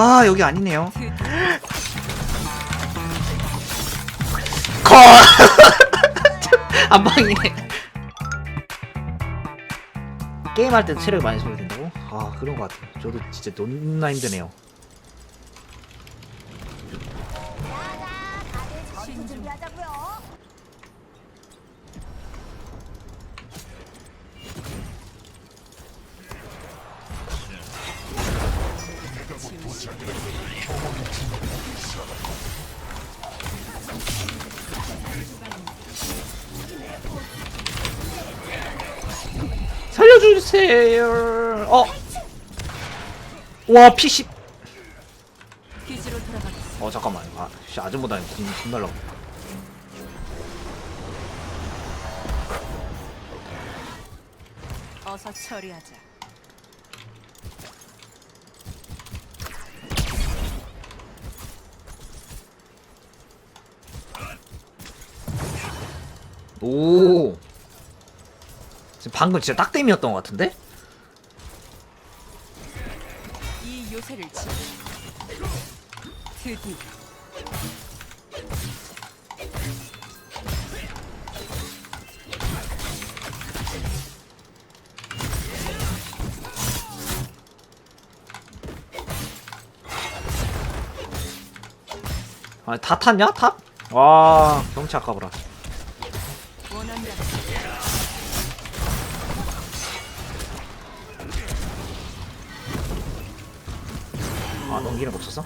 아 여기 아니네요. 거! 안방이네 게임할 때 체력이 많이 소모된다고? 아 그런 것 같아요. 저도 진짜 존나 힘드네요 살려주세요 어? 와 P10 기지로 돌아가겠어. 어 잠깐만 아 씨, 무슨 무슨 날라고 어서 처리하자. 오 방금 진짜 딱땜이었던 것 같은데? 이 요새를 치. 드디어 아 다 탔냐 탑? 와 경치 아까보라 아 넘기는 거 없었어?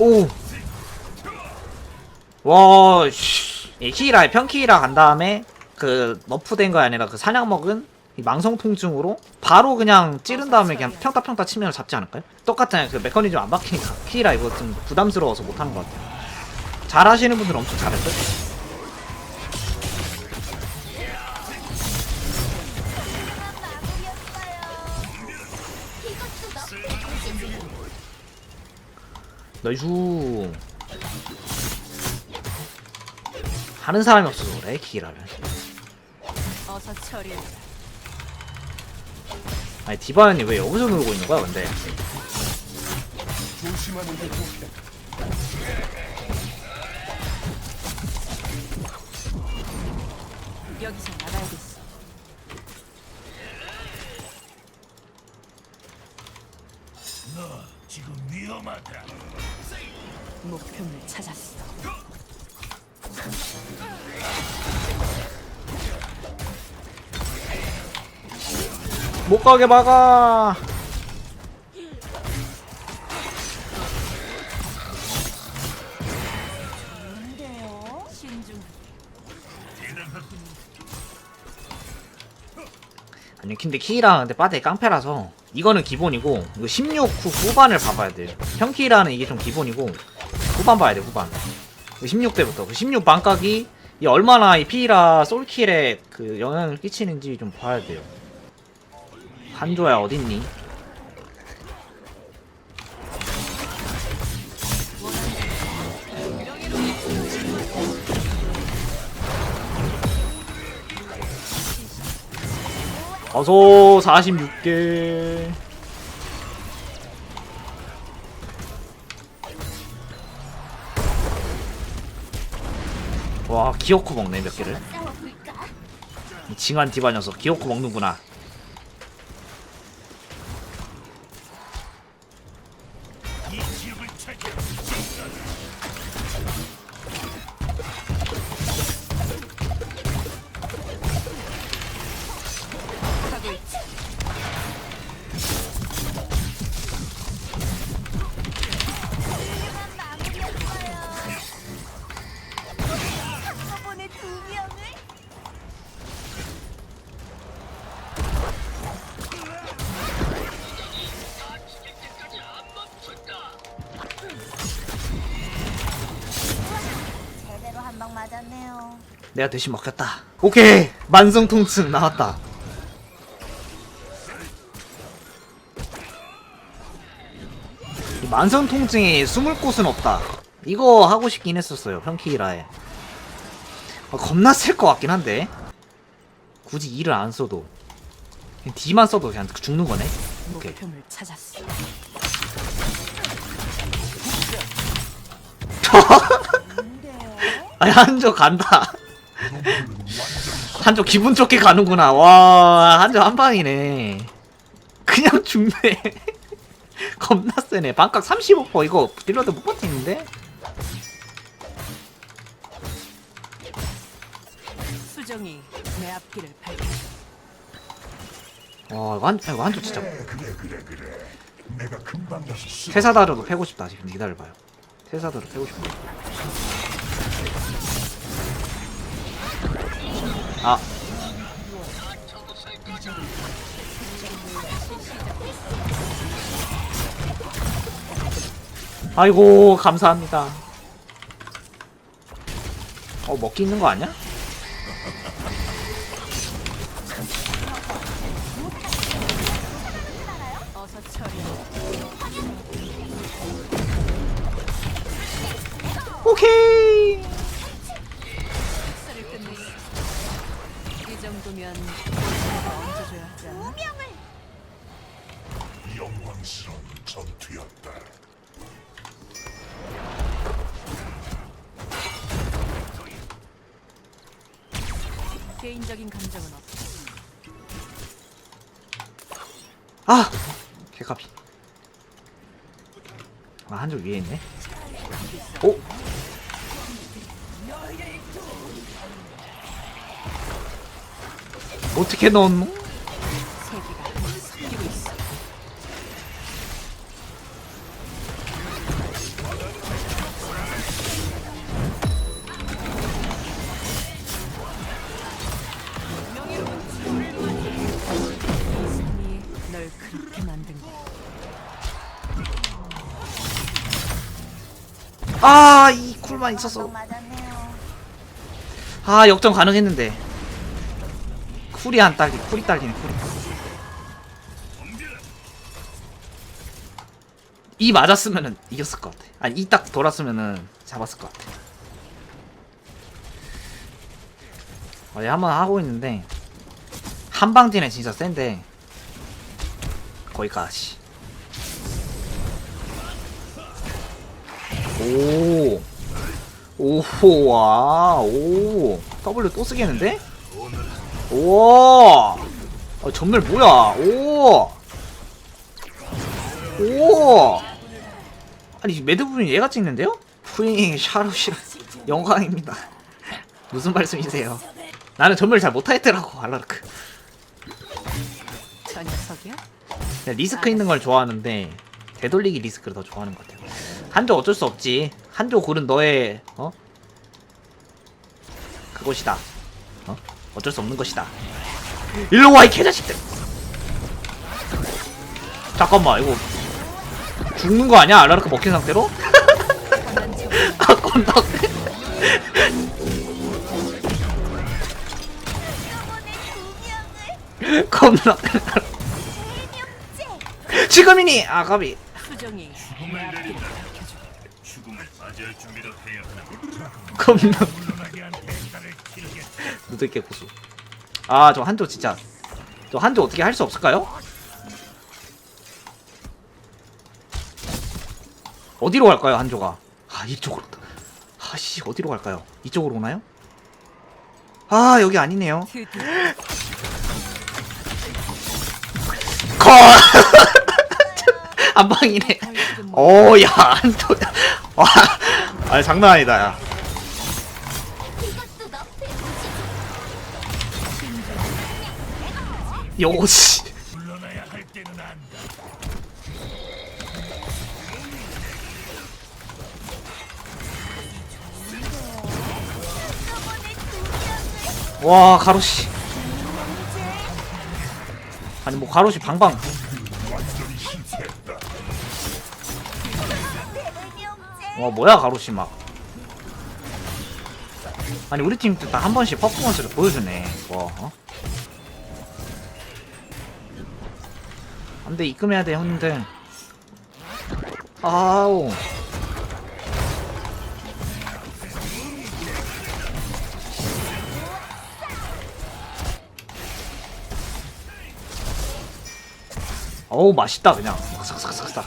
오. 와, 씨. 이 키라 평키라 간 다음에 그 너프된 거 아니라 그 사냥 먹은 이 망성 통증으로 바로 그냥 찌른 다음에 그냥 평타 평타 치면 잡지 않을까요? 똑같잖아요. 그 메커니즘 안 박히니까 키라 이거 좀 부담스러워서 못 하는 것 같아요. 잘 하시는 분들 엄청 잘했어요. 너이슈 하는 사람이 없어서 그래 키라를 어서 처리하자. 아니 디바연이 왜 여기서 놀고 있는 거야 근데. 여기서 나가야겠어. 너 지금 위험하다. 목표물 찾았어. 못 가게 막아. 아니 근데 키랑 근데 빠데 깡패라서 이거는 기본이고 이거 16 후, 후반을 봐봐야 돼요 평키라는 이게 좀 기본이고 후반 봐야 돼 후반. 16대부터. 그16 반각이 이 얼마나 이 피라 솔킬에 그 영향을 끼치는지 좀 봐야 돼요 한조야 어딨니? 어서 46개. 와 기어코 먹네 몇 개를? 이 징한 디바 녀석 기어코 먹는구나 제대로 한방 맞았네요. 내가 대신 먹혔다 오케이 만성통증 나왔다 이 만성 통증에 숨을 곳은 없다. 이거 하고 싶긴 했었어요. 평키라에. 아, 겁나 셀것 같긴 한데. 굳이 E를 안 써도. 그냥 D만 써도 그냥 죽는 거네. 오케이. 목표물 찾았어. 아니, 한조 간다. 한조 기분 좋게 가는구나. 와, 한조 한 방이네. 그냥 죽네. 겁나 세네. 반각 35% 이거 딜러도 못 버티는데? 수정이 내 앞길을 밝혀. 와, 이거 한, 이거 한조 진짜. 그래 그래 그래. 내가 금방 다시 수. 퇴사다로도 패고 싶다 지금 기다려봐요 퇴사다로 패고 싶다 아 아이고 감사합니다 어 먹기 있는 거 아니야? 개인적인 감정은 없어. 아 개카피 아 한쪽 위에 있네 오 어떻게 넣었노? 널 그렇게 만든 거야. 아 이 쿨만 있었어 맞았네요. 아 역전 가능했는데. 쿨이 안 딸리 쿨이 딸리네 쿨이. 이 맞았으면은 이겼을 것 같아. 아니 이 딱 돌았으면은 잡았을 것 같아. 어제 한번 하고 있는데 한방진에 진짜 센데 거기까지 오 오호 와오 W 또 쓰겠는데? 오 아, 전멸 뭐야 오 오! 아니 매드부분 얘가 찍는데요? 푸잉 샤롯이라 영광입니다 무슨 말씀이세요? 나는 전멸 잘 못하겠더라고 알라르크 리스크 있는 걸 좋아하는데 되돌리기 리스크를 더 좋아하는 것 같아요. 한조 어쩔 수 없지. 한조 고른 너의 어? 그것이다. 어? 어쩔 수 없는 것이다. 일로 와이 개자식들! 잠깐만 이거 죽는 거 아니야? 알라르크 먹힌 상태로? 아 건다. 겁나 지금이니 아가비 수정이. 겁나. 누들게 고수 아저 한조 진짜 저 한조 어떻게 할 수 없을까요? 어디로 갈까요 한조가 아 이쪽으로 아씨 어디로 갈까요 이쪽으로 오나요? 아 여기 아니네요 드 디어 컷 안방이네. 벌금 오야 한조야. 와. 아니 장난 아니다 야. 요시. 와 가로시 아니 뭐 가로시 방방 와 뭐야 가로시 막 아니 우리 팀 딱 한 번씩 퍼포먼스를 보여주네 와 어? 안돼 입금해야 돼 형님들 아우. 어우 맛있다 그냥 싹싹싹싹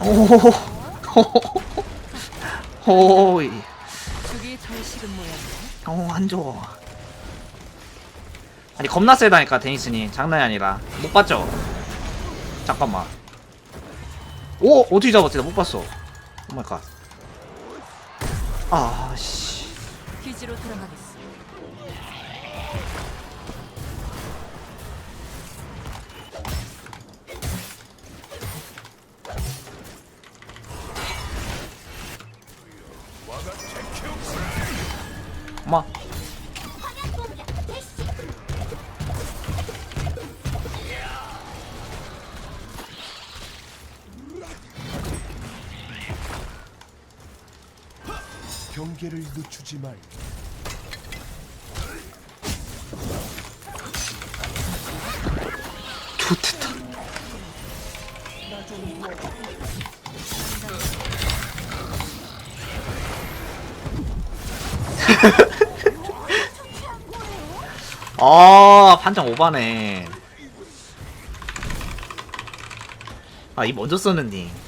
오호호호호 오이 죽이 덜 식은 모양이네. 어, 안 좋아. 아니, 겁나 세다니까, 데니스니. 장난이 아니라. 못 봤죠? 잠깐만. 오! 어떻게 잡았지? 나 못 봤어. 오마이갓. 아, 씨. 기지로 돌아가겠어. 늦추지 말. 좋겠다. 아, 판정 오바네. 아, 이 먼저 썼는데.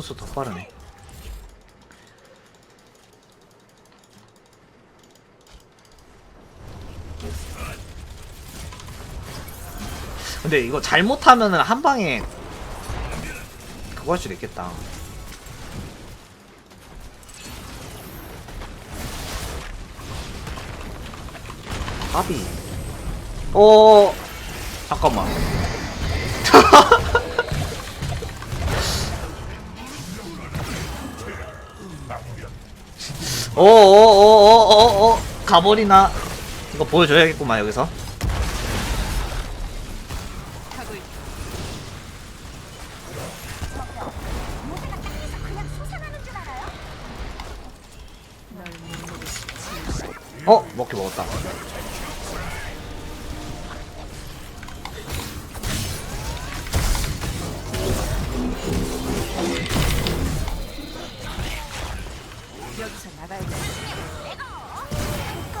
수더 빠르네. 근데 이거 잘못하면은 한 방에 그거 할 수도 있겠다. 합이. 어 잠깐만. 어어어어어어 가버리나. 이거 보여줘야겠구만 여기서. 하고 있다. 모두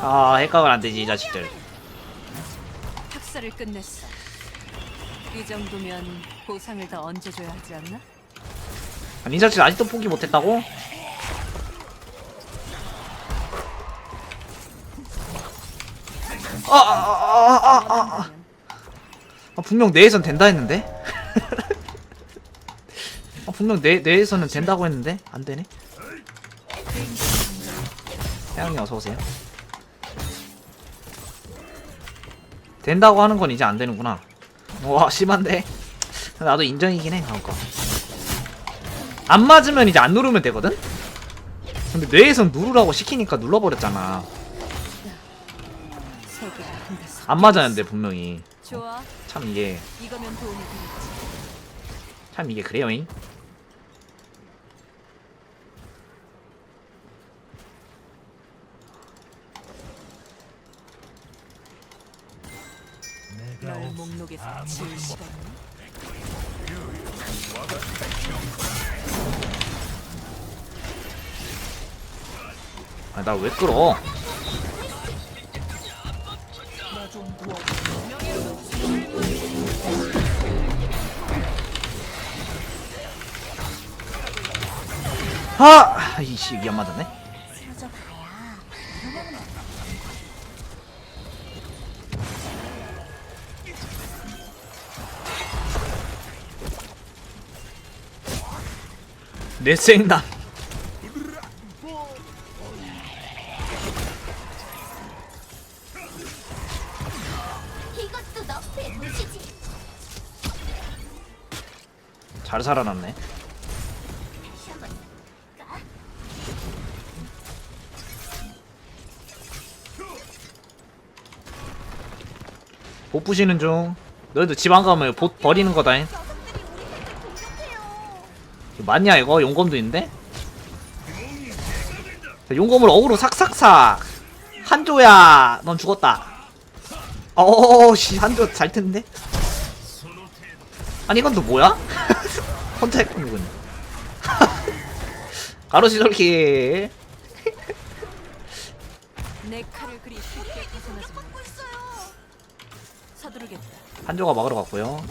아 핵각은 안 되지 이 자식들 학살을 끝냈어. 이 정도면 보상을 더 얹어줘야 하지 않나? 아니 이 자식 아직도 포기 못했다고? 아, 아, 아, 아, 아, 아. 아, 분명 내에선 된다 했는데? 아, 분명 내, 내에서는 된다고 했는데? 안 되네? 태양이 어서 오세요. 된다고 하는 건 이제 안 되는구나. 와, 심한데? 나도 인정이긴 해, 그런 거. 안 맞으면 이제 안 누르면 되거든? 근데 뇌에선 누르라고 시키니까 눌러버렸잖아. 안 맞았는데, 분명히. 좋아. 참 이게. 참 이게 그래요잉? 널 목록에서 지울 시간이. 아, 나 왜 끌어? 아! 이씨, 이게 안 맞았네? 내 생남. 이것도 너의 무시지. 잘 살아났네. 봇 부시는 중 너희도 집안 가면 봇 버리는 거다잉 맞냐 이거? 용검도 있는데? 자, 용검을 어그로 삭삭삭. 한조야 넌 죽었다. 어씨 한조 잘 텐데? 아니 이건 또 뭐야? 혼자 했군요 가로시 저렇게 내 칼을 그리 쉽게 벗어나지 마. 하고 있어요. 서두르겠다. 한조가 막으러 갔고요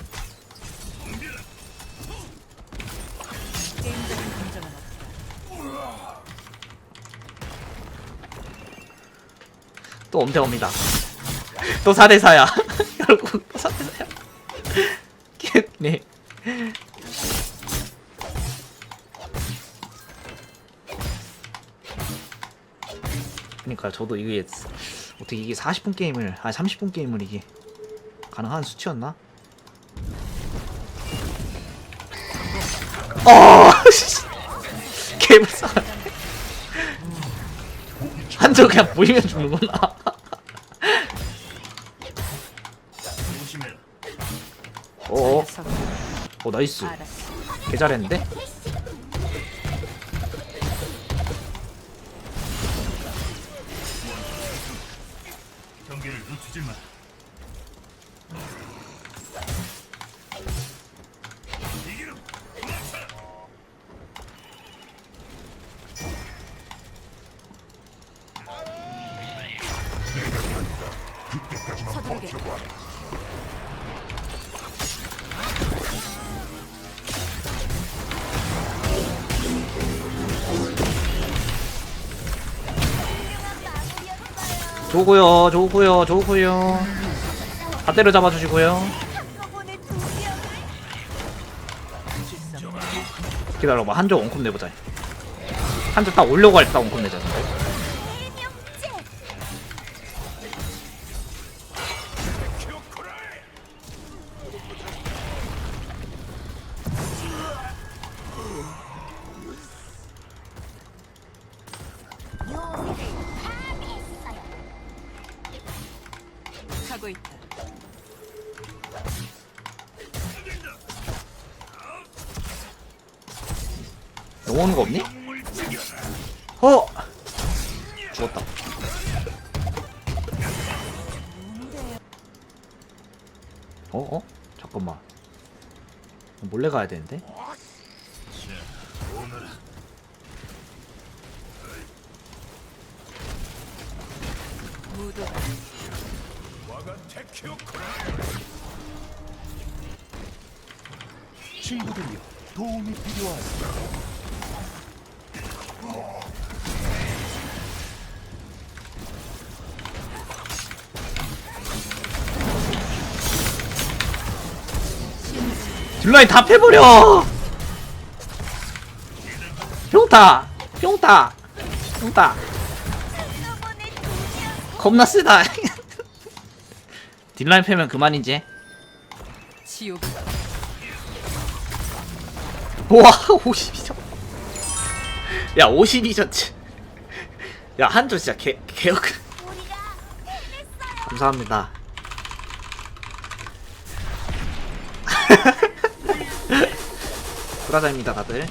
또 엄태옵니다. 또 4대4야. 결국 또 4대4야. 네. 그니까 저도 이게 어떻게 이게 40분 게임을 아 30분 게임을 이게 가능한 수치였나? 어 개불쌍 한쪽 그냥 보이면 죽는구나 녀석, 어 나이스 알았어. 개 잘했는데? 좋고요 좋고요 좋고요. 다 때려 잡아 주시고요. 한꺼번에 두 명을 기다려봐 한조 원컵 내보자. 한조 딱 올려고 할때딱 원컵 내자 대명 하고 있다. 넘어오는 거 없니? 어! 죽었다 어? 어? 잠깐만 몰래 가야 되는데? 친구들이여 도움이 필요하다. 딜라인 다 패버려! 한꺼번에 두 명. 겁나 세다 딜라인 패면 그만이지. 지옥. 우와 52점 야 52점 야 한조 진짜 개 개역. 감사합니다. 브라자입니다 다들